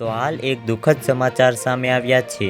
તો હાલ એક દુઃખદ સમાચાર સામે આવ્યા છે.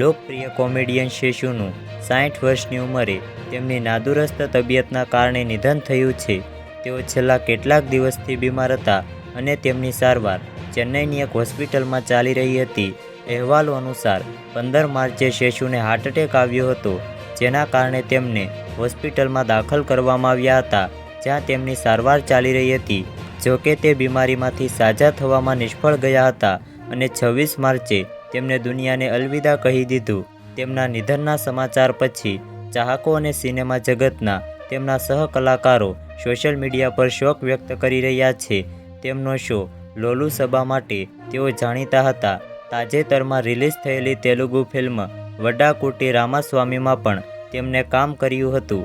લોકપ્રિય કોમેડિયન શેષુનું સાઠ વર્ષની ઉંમરે તેમની નાદુરસ્ત તબિયતના કારણે નિધન થયું છે. તેઓ છેલ્લા કેટલાક દિવસથી બીમાર હતા અને તેમની સારવાર ચેન્નઈની એક હોસ્પિટલમાં ચાલી રહી હતી. અહેવાલો અનુસાર, પંદર માર્ચે શેષુને હાર્ટ એટેક આવ્યો હતો, જેના કારણે તેમને હોસ્પિટલમાં દાખલ કરવામાં આવ્યા હતા, જ્યાં તેમની સારવાર ચાલી રહી હતી. જોકે તે બીમારીમાંથી સાજા થવામાં નિષ્ફળ ગયા હતા. અને છવ્વીસ માર્ચે તેમને દુનિયાને અલવિદા કહી દીધું. તેમના નિધનના સમાચાર પછી ચાહકો અને સિનેમા જગતના તેમના સહકલાકારો સોશિયલ મીડિયા પર શોક વ્યક્ત કરી રહ્યા છે. તેમનો શો લોલુ સભા માટે તેઓ જાણીતા હતા. તાજેતરમાં રિલીઝ થયેલી તેલુગુ ફિલ્મ વડાકુટી રામાસ્વામીમાં પણ તેમને કામ કર્યું હતું.